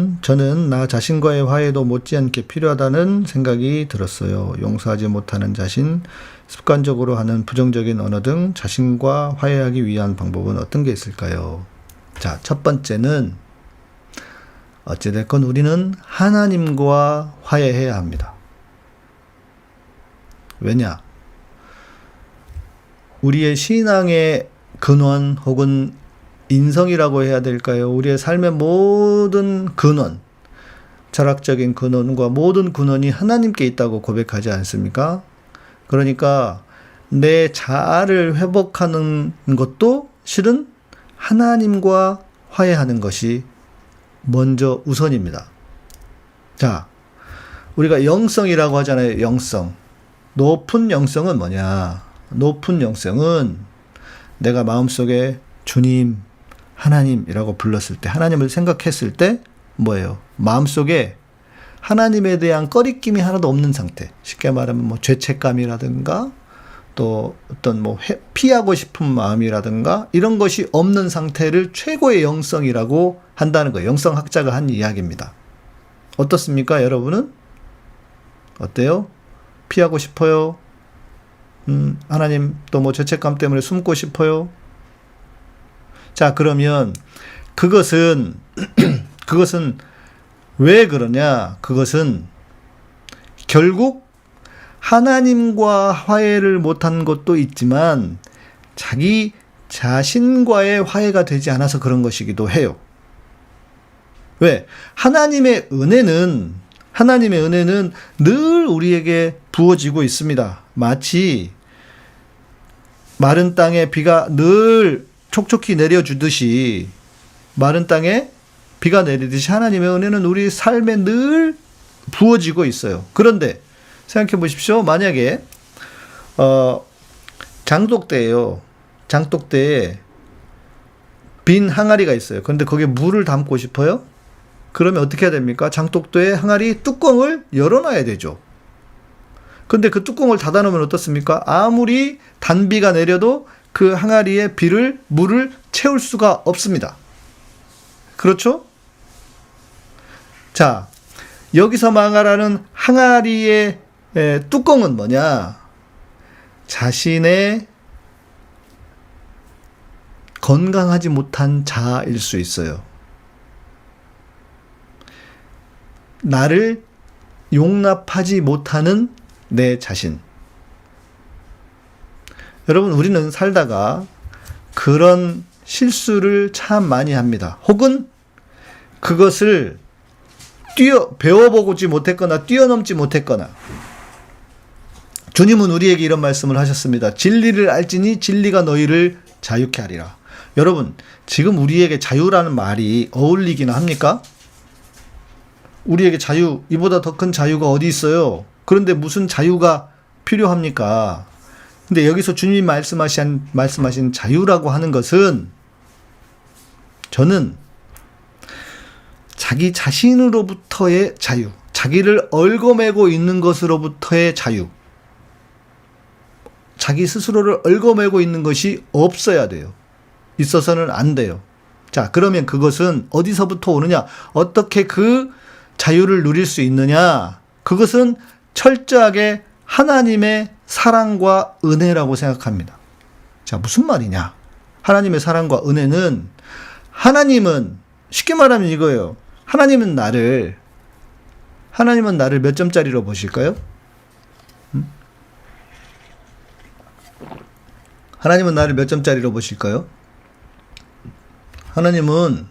보면 저는 나 자신과의 화해도 못지않게 필요하다는 생각이 들었어요. 용서하지 못하는 자신, 습관적으로 하는 부정적인 언어 등 자신과 화해하기 위한 방법은 어떤 게 있을까요? 자, 첫 번째는 어찌됐건 우리는 하나님과 화해해야 합니다. 왜냐? 우리의 신앙의 근원 혹은 인성이라고 해야 될까요? 우리의 삶의 모든 근원, 철학적인 근원과 모든 근원이 하나님께 있다고 고백하지 않습니까? 그러니까 내 자아를 회복하는 것도 실은 하나님과 화해하는 것이 먼저 우선입니다. 자, 우리가 영성이라고 하잖아요. 영성. 높은 영성은 뭐냐? 높은 영성은 내가 마음속에 주님, 하나님이라고 불렀을 때, 하나님을 생각했을 때 뭐예요? 마음속에 하나님에 대한 꺼리낌이 하나도 없는 상태. 쉽게 말하면 뭐 죄책감이라든가 또 어떤 뭐 회- 피하고 싶은 마음이라든가 이런 것이 없는 상태를 최고의 영성이라고 한다는 거예요. 영성학자가 한 이야기입니다. 어떻습니까, 여러분은? 어때요? 피하고 싶어요? 음, 하나님 또 뭐 죄책감 때문에 숨고 싶어요? 자, 그러면 그것은 그것은 왜 그러냐? 그것은 결국 하나님과 화해를 못한 것도 있지만 자기 자신과의 화해가 되지 않아서 그런 것이기도 해요. 왜? 하나님의 은혜는 하나님의 은혜는 늘 우리에게 부어지고 있습니다. 마치 마른 땅에 비가 늘 촉촉히 내려주듯이 마른 땅에 비가 내리듯이 하나님의 은혜는 우리 삶에 늘 부어지고 있어요. 그런데 생각해 보십시오. 만약에 어 장독대예요. 장독대에 빈 항아리가 있어요. 그런데 거기에 물을 담고 싶어요? 그러면 어떻게 해야 됩니까? 장독대에 항아리 뚜껑을 열어놔야 되죠. 근데 그 뚜껑을 닫아놓으면 어떻습니까? 아무리 단비가 내려도 그 항아리에 비를, 물을 채울 수가 없습니다. 그렇죠? 자, 여기서 망하라는 항아리의 에, 뚜껑은 뭐냐? 자신의 건강하지 못한 자아일 수 있어요. 나를 용납하지 못하는 내 자신. 여러분, 우리는 살다가 그런 실수를 참 많이 합니다. 혹은 그것을 뛰어, 배워보지 못했거나 뛰어넘지 못했거나. 주님은 우리에게 이런 말씀을 하셨습니다. 진리를 알지니 진리가 너희를 자유케 하리라. 여러분, 지금 우리에게 자유라는 말이 어울리기는 합니까? 우리에게 자유, 이보다 더 큰 자유가 어디 있어요? 그런데 무슨 자유가 필요합니까? 근데 여기서 주님 말씀하신, 말씀하신 자유라고 하는 것은 저는 자기 자신으로부터의 자유, 자기를 얽어매고 있는 것으로부터의 자유, 자기 스스로를 얽어매고 있는 것이 없어야 돼요. 있어서는 안 돼요. 자, 그러면 그것은 어디서부터 오느냐? 어떻게 그 자유를 누릴 수 있느냐? 그것은 철저하게 하나님의 사랑과 은혜라고 생각합니다. 자, 무슨 말이냐? 하나님의 사랑과 은혜는 하나님은 쉽게 말하면 이거예요. 하나님은 나를 하나님은 나를 몇 점짜리로 보실까요? 음? 하나님은 나를 몇 점짜리로 보실까요? 하나님은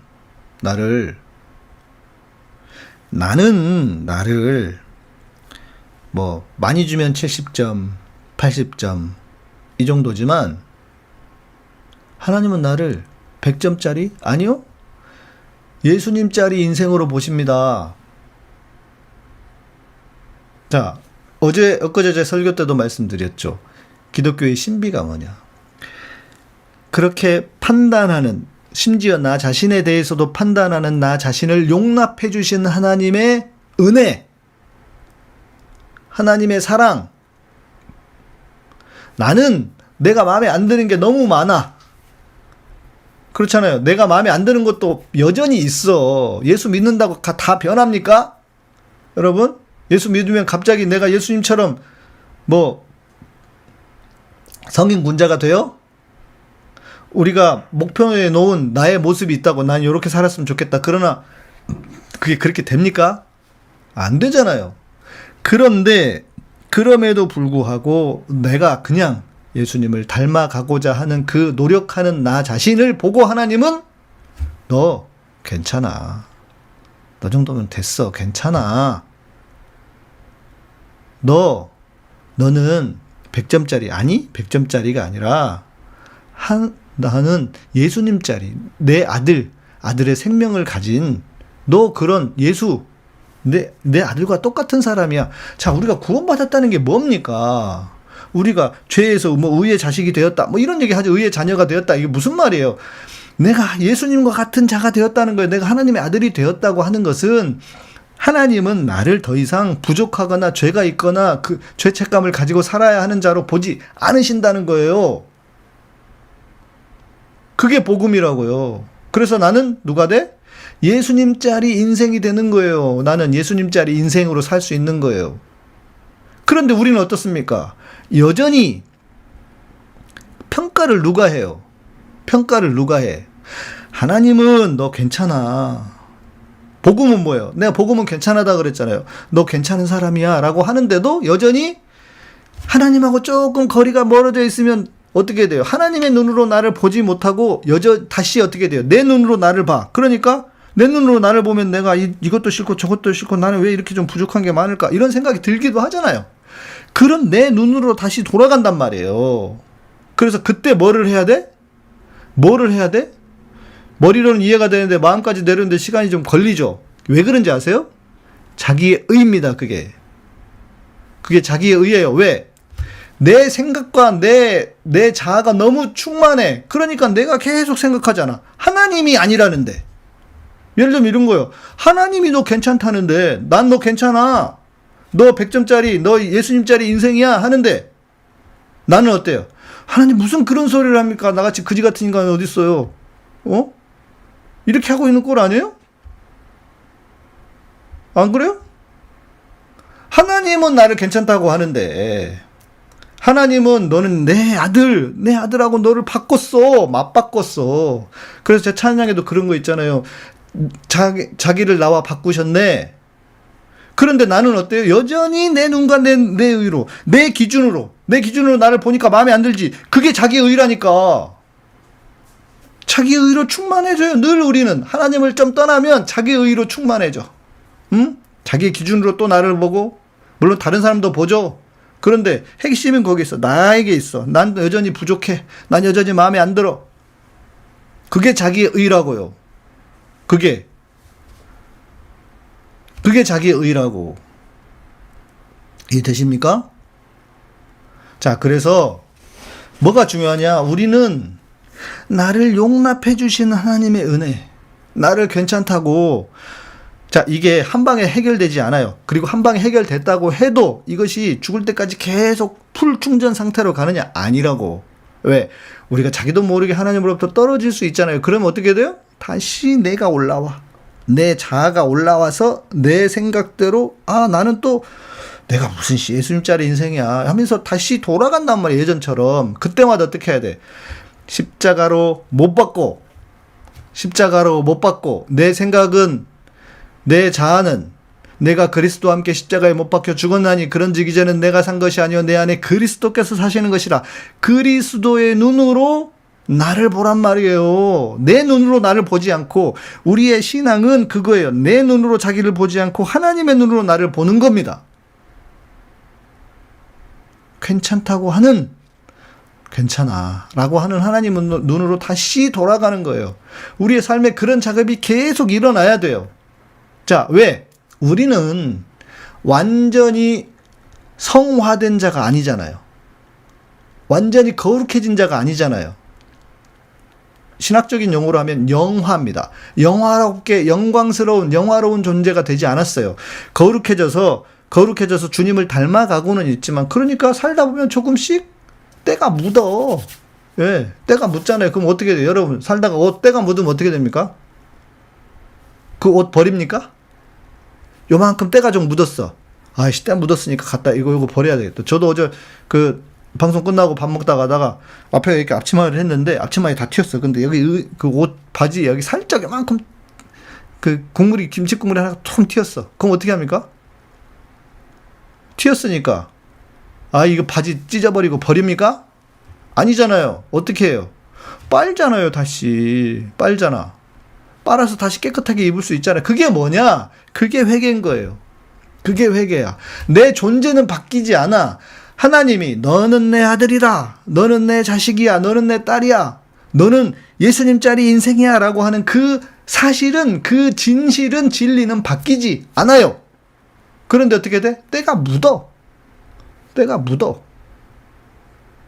나를 나는 나를 뭐 많이 주면 70점, 80점 이 정도지만 하나님은 나를 100점짜리 아니요? 예수님짜리 인생으로 보십니다. 자, 어제 엊그제 설교 때도 말씀드렸죠. 기독교의 신비가 뭐냐? 그렇게 판단하는 심지어 나 자신에 대해서도 판단하는 나 자신을 용납해 주신 하나님의 은혜, 하나님의 사랑. 나는 내가 마음에 안 드는 게 너무 많아. 그렇잖아요. 내가 마음에 안 드는 것도 여전히 있어. 예수 믿는다고 가- 다 변합니까? 여러분? 예수 믿으면 갑자기 내가 예수님처럼 뭐 성인 군자가 돼요? 우리가 목표에 놓은 나의 모습이 있다고 난 이렇게 살았으면 좋겠다. 그러나 그게 그렇게 됩니까? 안 되잖아요. 그런데 그럼에도 불구하고 내가 그냥 예수님을 닮아가고자 하는 그 노력하는 나 자신을 보고 하나님은 너 괜찮아. 너 정도면 됐어. 괜찮아. 너 너는 100점짜리 아니 100점짜리가 아니라 한 나는 예수님짜리 내 아들 아들의 생명을 가진 너 그런 예수 내, 내 아들과 똑같은 사람이야. 자, 우리가 구원받았다는 게 뭡니까? 우리가 죄에서 뭐 의의 자식이 되었다. 뭐 이런 얘기 하죠. 의의 자녀가 되었다. 이게 무슨 말이에요? 내가 예수님과 같은 자가 되었다는 거예요. 내가 하나님의 아들이 되었다고 하는 것은 하나님은 나를 더 이상 부족하거나 죄가 있거나 그 죄책감을 가지고 살아야 하는 자로 보지 않으신다는 거예요. 그게 복음이라고요. 그래서 나는 누가 돼? 예수님 짜리 인생이 되는 거예요. 나는 예수님 짜리 인생으로 살 수 있는 거예요. 그런데 우리는 어떻습니까? 여전히 평가를 누가 해요? 평가를 누가 해? 하나님은 너 괜찮아. 복음은 뭐예요? 내가 복음은 괜찮하다 그랬잖아요. 너 괜찮은 사람이야. 라고 하는데도 여전히 하나님하고 조금 거리가 멀어져 있으면 어떻게 돼요? 하나님의 눈으로 나를 보지 못하고 여전 다시 어떻게 돼요? 내 눈으로 나를 봐. 그러니까 내 눈으로 나를 보면 내가 이, 이것도 싫고 저것도 싫고 나는 왜 이렇게 좀 부족한 게 많을까? 이런 생각이 들기도 하잖아요. 그런 내 눈으로 다시 돌아간단 말이에요. 그래서 그때 뭐를 해야 돼? 뭐를 해야 돼? 머리로는 이해가 되는데 마음까지 내려는데 시간이 좀 걸리죠. 왜 그런지 아세요? 자기의 의입니다. 그게. 그게 자기의 의예요. 왜? 내 생각과 내, 내 자아가 너무 충만해. 그러니까 내가 계속 생각하잖아. 하나님이 아니라는데. 예를 들면 이런 거요. 하나님이 너 괜찮다는데, 난 너 괜찮아. 너 100점짜리, 너 예수님짜리 인생이야. 하는데, 나는 어때요? 하나님 무슨 그런 소리를 합니까? 나같이 그지 같은 인간이 어딨어요? 어? 이렇게 하고 있는 꼴 아니에요? 안 그래요? 하나님은 나를 괜찮다고 하는데, 하나님은 너는 내 아들, 내 아들하고 너를 바꿨어. 맞바꿨어. 그래서 제 찬양에도 그런 거 있잖아요. 자기, 자기를 나와 바꾸셨네. 그런데 나는 어때요? 여전히 내 눈과 내, 내 의로, 내 기준으로, 내 기준으로 나를 보니까 마음에 안 들지. 그게 자기 의라니까. 자기 의로 충만해져요. 늘 우리는. 하나님을 좀 떠나면 자기 의로 충만해져. 응? 자기 기준으로 또 나를 보고, 물론 다른 사람도 보죠. 그런데 핵심은 거기 있어. 나에게 있어. 난 여전히 부족해. 난 여전히 마음에 안 들어. 그게 자기의 의라고요. 그게. 그게 자기의 의라고. 이해되십니까? 자, 그래서 뭐가 중요하냐? 우리는 나를 용납해 주신 하나님의 은혜. 나를 괜찮다고 자, 이게 한 방에 해결되지 않아요. 그리고 한 방에 해결됐다고 해도 이것이 죽을 때까지 계속 풀 충전 상태로 가느냐? 아니라고. 왜? 우리가 자기도 모르게 하나님으로부터 떨어질 수 있잖아요. 그러면 어떻게 돼요? 다시 내가 올라와. 내 자아가 올라와서 내 생각대로, 아, 나는 또 내가 무슨 씨 예수님짜리 인생이야 하면서 다시 돌아간단 말이야. 예전처럼. 그때마다 어떻게 해야 돼? 십자가로 못 받고, 십자가로 못 받고, 내 생각은 내 자아는 내가 그리스도와 함께 십자가에 못 박혀 죽었나니 그런즉 이제는 내가 산 것이 아니요 내 안에 그리스도께서 사시는 것이라 그리스도의 눈으로 나를 보란 말이에요. 내 눈으로 나를 보지 않고 우리의 신앙은 그거예요. 내 눈으로 자기를 보지 않고 하나님의 눈으로 나를 보는 겁니다. 괜찮다고 하는 괜찮아. 라고 하는 하나님은 눈으로 다시 돌아가는 거예요. 우리의 삶에 그런 작업이 계속 일어나야 돼요. 자, 왜? 우리는 완전히 성화된 자가 아니잖아요. 완전히 거룩해진 자가 아니잖아요. 신학적인 용어로 하면 영화입니다. 영화롭게 영광스러운 영화로운 존재가 되지 않았어요. 거룩해져서 거룩해져서 주님을 닮아가고는 있지만 그러니까 살다 보면 조금씩 때가 묻어. 예, 때가 묻잖아요. 그럼 어떻게 돼요? 여러분, 살다가 옷 때가 묻으면 어떻게 됩니까? 그 옷 버립니까? 요만큼 때가 좀 묻었어. 아이씨, 때 묻었으니까 갖다 이거 이거 버려야 되겠다. 저도 어제 그 방송 끝나고 밥 먹다 가다가 앞에 이렇게 앞치마를 했는데 앞치마에 다 튀었어. 근데 여기 그 옷 바지 여기 살짝 요만큼 그 국물이 김치 국물이 하나 통 튀었어. 그럼 어떻게 합니까? 튀었으니까 아 이거 바지 찢어버리고 버립니까? 아니잖아요. 어떻게 해요? 빨잖아요, 다시. 빨잖아. 빨아서 다시 깨끗하게 입을 수 있잖아요. 그게 뭐냐? 그게 회개인 거예요. 그게 회개야. 내 존재는 바뀌지 않아. 하나님이 너는 내 아들이다. 너는 내 자식이야. 너는 내 딸이야. 너는 예수님 짜리 인생이야. 라고 하는 그 사실은, 그 진실은, 진리는 바뀌지 않아요. 그런데 어떻게 돼? 때가 묻어. 때가 묻어.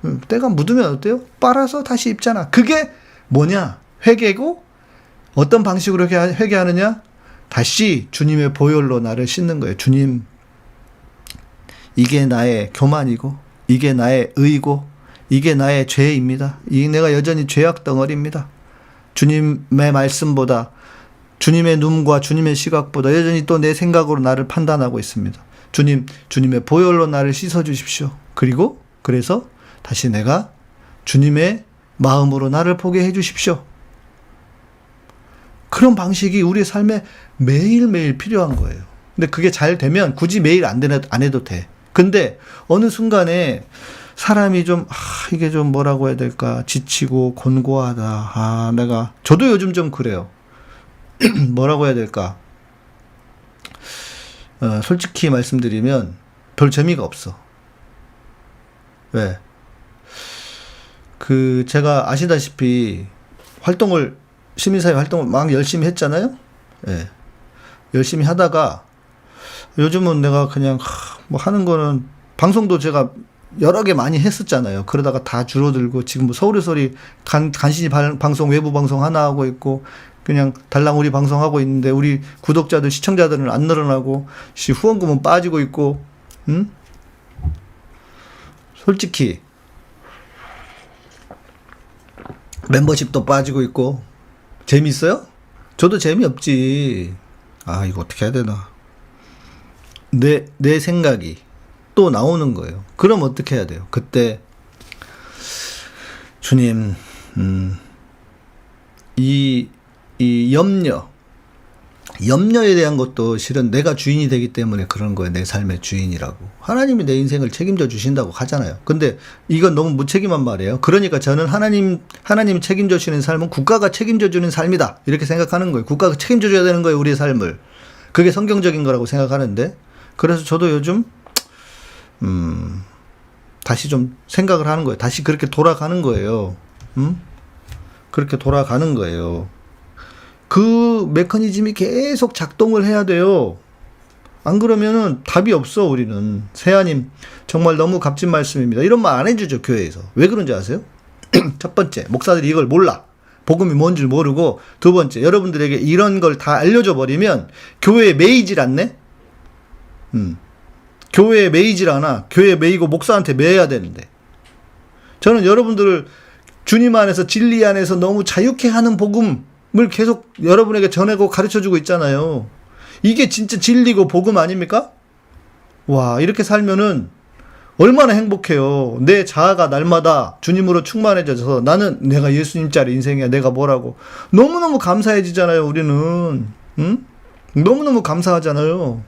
음, 때가 묻으면 어때요? 빨아서 다시 입잖아. 그게 뭐냐? 회개고 어떤 방식으로 회개- 회개하느냐? 다시 주님의 보혈로 나를 씻는 거예요. 주님, 이게 나의 교만이고, 이게 나의 의고, 이게 나의 죄입니다. 이 내가 여전히 죄악 덩어리입니다. 주님의 말씀보다 주님의 눈과 주님의 시각보다 여전히 또 내 생각으로 나를 판단하고 있습니다. 주님, 주님의 보혈로 나를 씻어 주십시오. 그리고 그래서 다시 내가 주님의 마음으로 나를 보게 해 주십시오. 그런 방식이 우리의 삶에 매일매일 필요한 거예요. 근데 그게 잘 되면 굳이 매일 안, 안 해도 돼. 근데 어느 순간에 사람이 좀, 아, 이게 좀 뭐라고 해야 될까. 지치고 곤고하다. 아, 내가. 저도 요즘 좀 그래요. 뭐라고 해야 될까. 어, 솔직히 말씀드리면 별 재미가 없어. 왜? 그, 제가 아시다시피 활동을, 시민사회 활동을 막 열심히 했잖아요? 예. 열심히 하다가 요즘은 내가 그냥 하, 뭐 하는 거는 방송도 제가 여러 개 많이 했었잖아요. 그러다가 다 줄어들고 지금 뭐 서울의 소리 간, 간신히 발- 방송 외부 방송 하나 하고 있고 그냥 달랑 우리 방송하고 있는데 우리 구독자들 시청자들은 안 늘어나고 씨 후원금은 빠지고 있고 응? 솔직히 멤버십도 빠지고 있고 재미있어요? 저도 재미없지. 아 이거 어떻게 해야 되나? 내 내 생각이 또 나오는 거예요. 그럼 어떻게 해야 돼요? 그때 주님, 음, 이, 이 염려, 염려에 대한 것도 실은 내가 주인이 되기 때문에 그런 거예요. 내 삶의 주인이라고. 하나님이 내 인생을 책임져 주신다고 하잖아요. 근데 이건 너무 무책임한 말이에요. 그러니까 저는 하나님, 하나님이 책임져 주시는 삶은 국가가 책임져 주는 삶이다. 이렇게 생각하는 거예요. 국가가 책임져 줘야 되는 거예요. 우리의 삶을. 그게 성경적인 거라고 생각하는데. 그래서 저도 요즘, 음, 다시 좀 생각을 하는 거예요. 다시 그렇게 돌아가는 거예요. 음? 그렇게 돌아가는 거예요. 그 메커니즘이 계속 작동을 해야 돼요. 안 그러면은 답이 없어, 우리는. 세아님, 정말 너무 값진 말씀입니다. 이런 말 안 해주죠, 교회에서. 왜 그런지 아세요? 첫 번째, 목사들이 이걸 몰라. 복음이 뭔 줄 모르고. 두 번째, 여러분들에게 이런 걸 다 알려줘 버리면 교회에 매이질 않네? 음. 교회에 매이질 않아. 교회에 매이고 목사한테 매야 되는데. 저는 여러분들을 주님 안에서 진리 안에서 너무 자유케 하는 복음을 계속 여러분에게 전하고 가르쳐 주고 있잖아요. 이게 진짜 진리고 복음 아닙니까? 와, 이렇게 살면은 얼마나 행복해요. 내 자아가 날마다 주님으로 충만해져서 나는 내가 예수님짜리 인생이야. 내가 뭐라고. 너무너무 감사해지잖아요, 우리는. 응? 너무너무 감사하잖아요.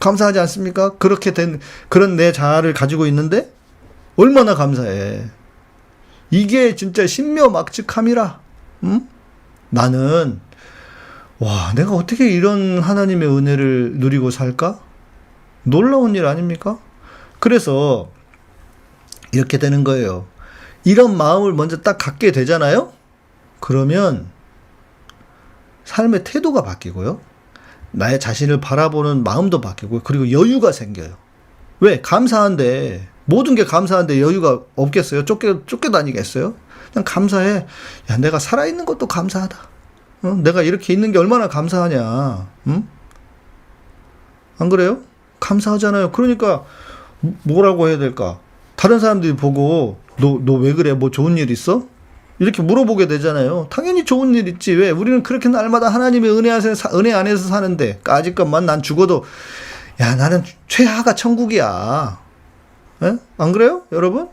감사하지 않습니까? 그렇게 된, 그런 내 자아를 가지고 있는데 얼마나 감사해. 이게 진짜 신묘막측함이라. 응? 나는 와, 내가 어떻게 이런 하나님의 은혜를 누리고 살까? 놀라운 일 아닙니까? 그래서 이렇게 되는 거예요. 이런 마음을 먼저 딱 갖게 되잖아요? 그러면 삶의 태도가 바뀌고요. 나의 자신을 바라보는 마음도 바뀌고, 그리고 여유가 생겨요. 왜? 감사한데, 모든 게 감사한데 여유가 없겠어요? 쫓겨, 쫓겨 다니겠어요? 그냥 감사해. 야, 내가 살아 있는 것도 감사하다. 어? 내가 이렇게 있는 게 얼마나 감사하냐. 응? 안 그래요? 감사하잖아요. 그러니까 뭐라고 해야 될까? 다른 사람들이 보고 너 너 왜 그래? 뭐 좋은 일 있어? 이렇게 물어보게 되잖아요. 당연히 좋은 일 있지. 왜? 우리는 그렇게 날마다 하나님의 은혜 안에서, 사- 은혜 안에서 사는데, 것만 난 죽어도, 야, 나는 최하가 천국이야. 예? 안 그래요? 여러분?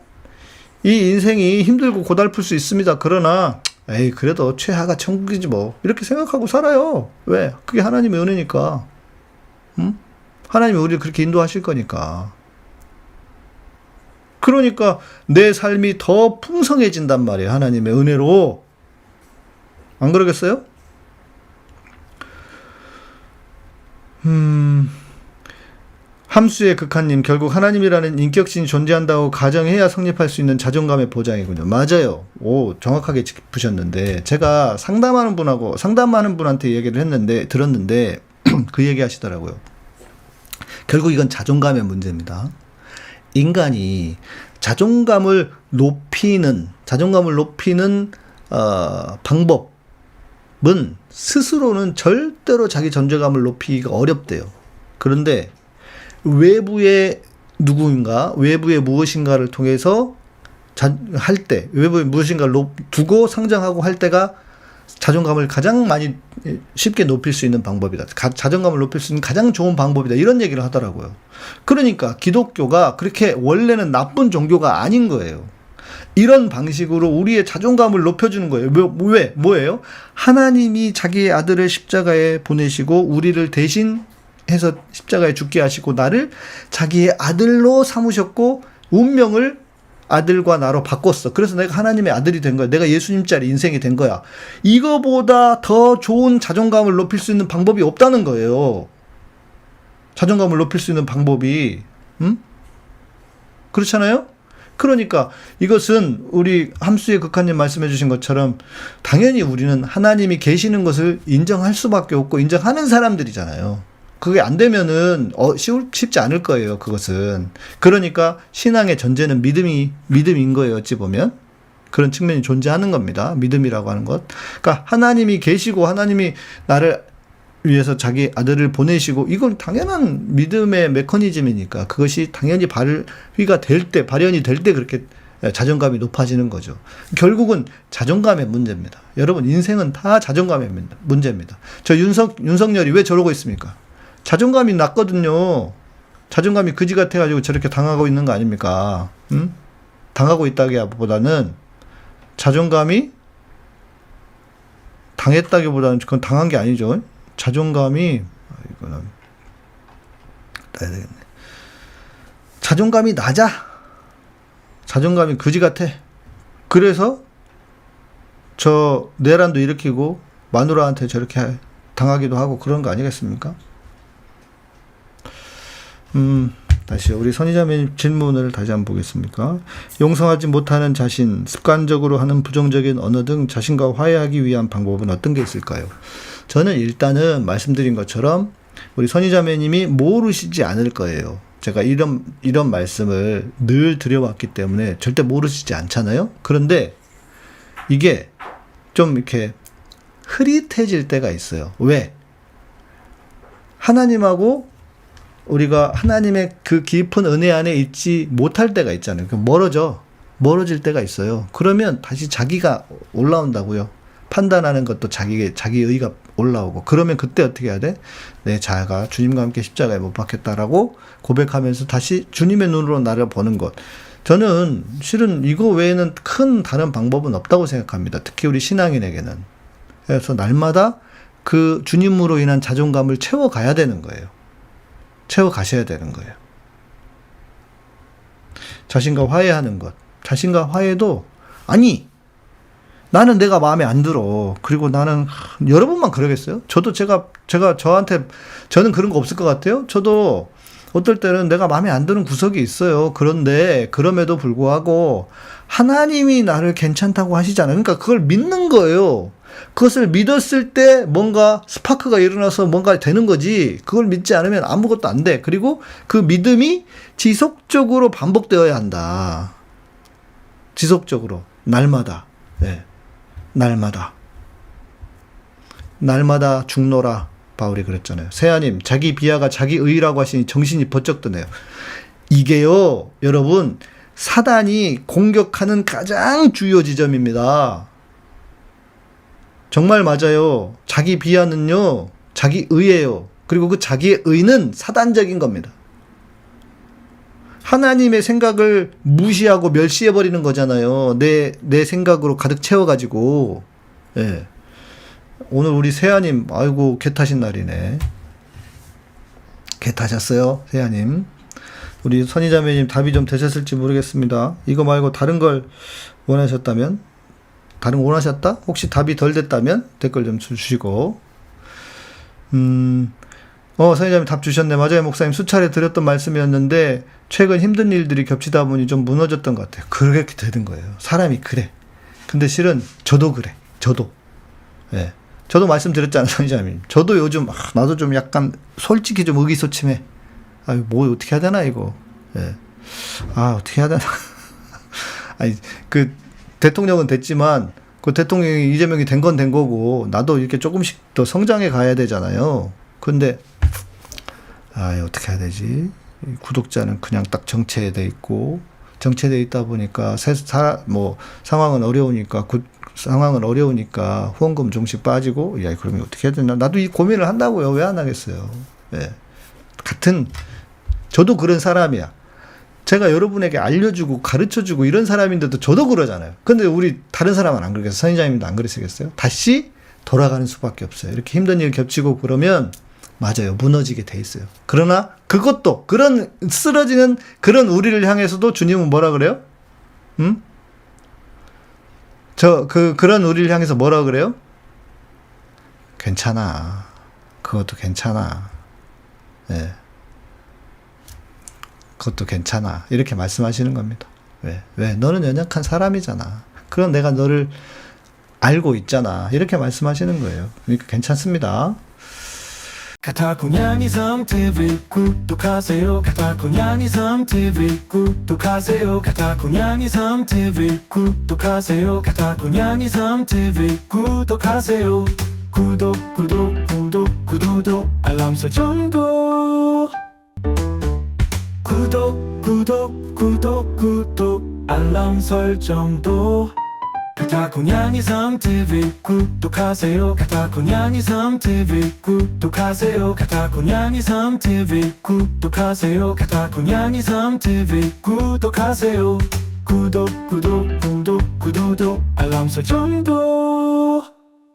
이 인생이 힘들고 고달플 수 있습니다. 그러나, 에이, 그래도 최하가 천국이지 뭐. 이렇게 생각하고 살아요. 왜? 그게 하나님의 은혜니까. 응? 하나님이 우리를 그렇게 인도하실 거니까. 그러니까 내 삶이 더 풍성해진단 말이에요. 하나님의 은혜로. 안 그러겠어요? 음, 함수의 극한님, 결국 하나님이라는 인격신이 존재한다고 가정해야 성립할 수 있는 자존감의 보장이군요. 맞아요. 오, 정확하게 짚으셨는데, 제가 상담하는 분하고, 상담하는 분한테 얘기를 했는데, 들었는데, 그 얘기 하시더라고요. 결국 이건 자존감의 문제입니다. 인간이 자존감을 높이는 자존감을 높이는 어, 방법은 스스로는 절대로 자기 존재감을 높이기가 어렵대요. 그런데 외부의 누구인가 외부의 무엇인가를 통해서 할 때 외부의 무엇인가를 높, 두고 상정하고 할 때가 자존감을 가장 많이 쉽게 높일 수 있는 방법이다. 가- 자존감을 높일 수 있는 가장 좋은 방법이다. 이런 얘기를 하더라고요. 그러니까 기독교가 그렇게 원래는 나쁜 종교가 아닌 거예요. 이런 방식으로 우리의 자존감을 높여주는 거예요. 왜, 왜? 뭐예요? 하나님이 자기의 아들을 십자가에 보내시고 우리를 대신 해서 십자가에 죽게 하시고 나를 자기의 아들로 삼으셨고 운명을 아들과 나로 바꿨어. 그래서 내가 하나님의 아들이 된 거야. 내가 예수님짜리 인생이 된 거야. 이거보다 더 좋은 자존감을 높일 수 있는 방법이 없다는 거예요. 자존감을 높일 수 있는 방법이, 음? 그렇잖아요? 그러니까 이것은 우리 함수의 극한님 말씀해 주신 것처럼 당연히 우리는 하나님이 계시는 것을 인정할 수밖에 없고 인정하는 사람들이잖아요. 그게 안 되면은 어, 쉬울, 쉽지 않을 거예요. 그것은 그러니까 신앙의 전제는 믿음이 믿음인 거예요. 어찌 보면 그런 측면이 존재하는 겁니다. 믿음이라고 하는 것. 그러니까 하나님이 계시고 하나님이 나를 위해서 자기 아들을 보내시고 이건 당연한 믿음의 메커니즘이니까 그것이 당연히 발휘가 될 때 발현이 될 때 그렇게 자존감이 높아지는 거죠. 결국은 자존감의 문제입니다. 여러분 인생은 다 자존감의 문- 문제입니다. 저 윤석 윤석열이 왜 저러고 있습니까? 자존감이 낮거든요. 자존감이 그지 같아가지고 저렇게 당하고 있는 거 아닙니까? 응? 당하고 있다기보다는 자존감이 당했다기보다는 그건 당한 게 아니죠. 자존감이 아, 이거는 따야 되겠네. 자존감이 낮아. 자존감이 그지 같아. 그래서 저 내란도 일으키고 마누라한테 저렇게 당하기도 하고 그런 거 아니겠습니까? 음, 다시 우리 선희자매님 질문을 다시 한번 보겠습니까? 용서하지 못하는 자신, 습관적으로 하는 부정적인 언어 등 자신과 화해하기 위한 방법은 어떤 게 있을까요? 저는 일단은 말씀드린 것처럼 우리 선희자매님이 모르시지 않을 거예요. 제가 이런 이런 말씀을 늘 드려왔기 때문에 절대 모르시지 않잖아요. 그런데 이게 좀 이렇게 흐릿해질 때가 있어요. 왜? 하나님하고 우리가 하나님의 그 깊은 은혜 안에 있지 못할 때가 있잖아요. 그 멀어져. 멀어질 때가 있어요. 그러면 다시 자기가 올라온다고요. 판단하는 것도 자기, 자기 의가 올라오고. 그러면 그때 어떻게 해야 돼? 내 자아가 주님과 함께 십자가에 못 박혔다라고 고백하면서 다시 주님의 눈으로 나를 보는 것. 저는 실은 이거 외에는 큰 다른 방법은 없다고 생각합니다. 특히 우리 신앙인에게는. 그래서 날마다 그 주님으로 인한 자존감을 채워가야 되는 거예요. 채워 가셔야 되는 거예요. 자신과 화해하는 것. 자신과 화해도 아니 나는 내가 마음에 안 들어. 그리고 나는 하, 여러분만 그러겠어요? 저도 제가 제가 저한테 저는 그런 거 없을 것 같아요. 저도 어떨 때는 내가 마음에 안 드는 구석이 있어요. 그런데 그럼에도 불구하고 하나님이 나를 괜찮다고 하시잖아요. 그러니까 그걸 믿는 거예요. 그것을 믿었을 때 뭔가 스파크가 일어나서 뭔가 되는 거지. 그걸 믿지 않으면 아무것도 안 돼. 그리고 그 믿음이 지속적으로 반복되어야 한다. 지속적으로. 날마다. 네. 날마다. 날마다 죽노라. 바울이 그랬잖아요. 세아님, 자기 비하가 자기 의라고 하시니 정신이 번쩍 드네요. 이게요, 여러분, 사단이 공격하는 가장 주요 지점입니다. 정말 맞아요. 자기 비하는요, 자기 의예요. 그리고 그 자기의 의는 사단적인 겁니다. 하나님의 생각을 무시하고 멸시해버리는 거잖아요. 내, 내 생각으로 가득 채워가지고. 예. 오늘 우리 세아님, 아이고, 개 타신 날이네. 개 타셨어요, 세아님. 우리 선희자매님 답이 좀 되셨을지 모르겠습니다. 이거 말고 다른 걸 원하셨다면, 거 원하셨다? 혹시 답이 덜 됐다면 댓글 좀 주시고. 음, 어, 선생님 답 주셨네. 맞아요, 목사님. 수차례 드렸던 말씀이었는데, 최근 힘든 일들이 겹치다 보니 좀 무너졌던 것 같아요. 그렇게 되는 거예요. 사람이 그래. 근데 실은 저도 그래. 저도. 예. 저도 말씀드렸잖아요, 선생님. 저도 요즘, 아, 나도 좀 약간, 솔직히 좀 의기소침해. 아유, 뭐, 어떻게 해야 되나, 이거. 예. 아, 어떻게 해야 되나. 아니, 그, 대통령은 됐지만, 그 대통령이 이재명이 된 건 된 거고, 나도 이렇게 조금씩 더 성장해 가야 되잖아요. 근데, 아, 어떻게 해야 되지? 이 구독자는 그냥 딱 정체돼 있고, 정체돼 있다 보니까, 세, 사, 뭐, 상황은 어려우니까, 구, 상황은 어려우니까 후원금 조금씩 빠지고, 야, 그러면 어떻게 해야 되나? 나도 이 고민을 한다고요. 왜 안 하겠어요? 예. 같은, 저도 그런 사람이야. 제가 여러분에게 알려주고 가르쳐주고 이런 사람인데도 저도 그러잖아요. 근데 우리 다른 사람은 안 그러겠어요. 선인장님도 안 그러시겠어요? 다시 돌아가는 수밖에 없어요. 이렇게 힘든 일 겹치고 그러면 맞아요. 무너지게 돼 있어요. 그러나 그것도 그런 쓰러지는 그런 우리를 향해서도 주님은 뭐라 그래요? 음? 저 그 그런 우리를 향해서 뭐라 그래요? 괜찮아. 그것도 괜찮아. 예. 그것도 괜찮아. 이렇게 말씀하시는 겁니다. 왜? 왜? 너는 연약한 사람이잖아. 그럼 내가 너를 알고 있잖아. 이렇게 말씀하시는 거예요. 그러니까 괜찮습니다. 카타쿠냥이 성TV 구독하세요 카타쿠냥이 성TV 구독하세요 카타쿠냥이 성TV 구독하세요 카타쿠냥이 성TV 구독하세요 구독 구독 구독 구독 알람 설정도 구독 구독 구독 구독. 알람 설정도. 카타쿠냥이 성TV 구독하세요. 카타쿠냥이 성TV 구독하세요. 카타쿠냥이 성TV 구독하세요. 카타쿠냥이 성TV 구독하세요. 구독 구독 구독 구독. 알람 설정도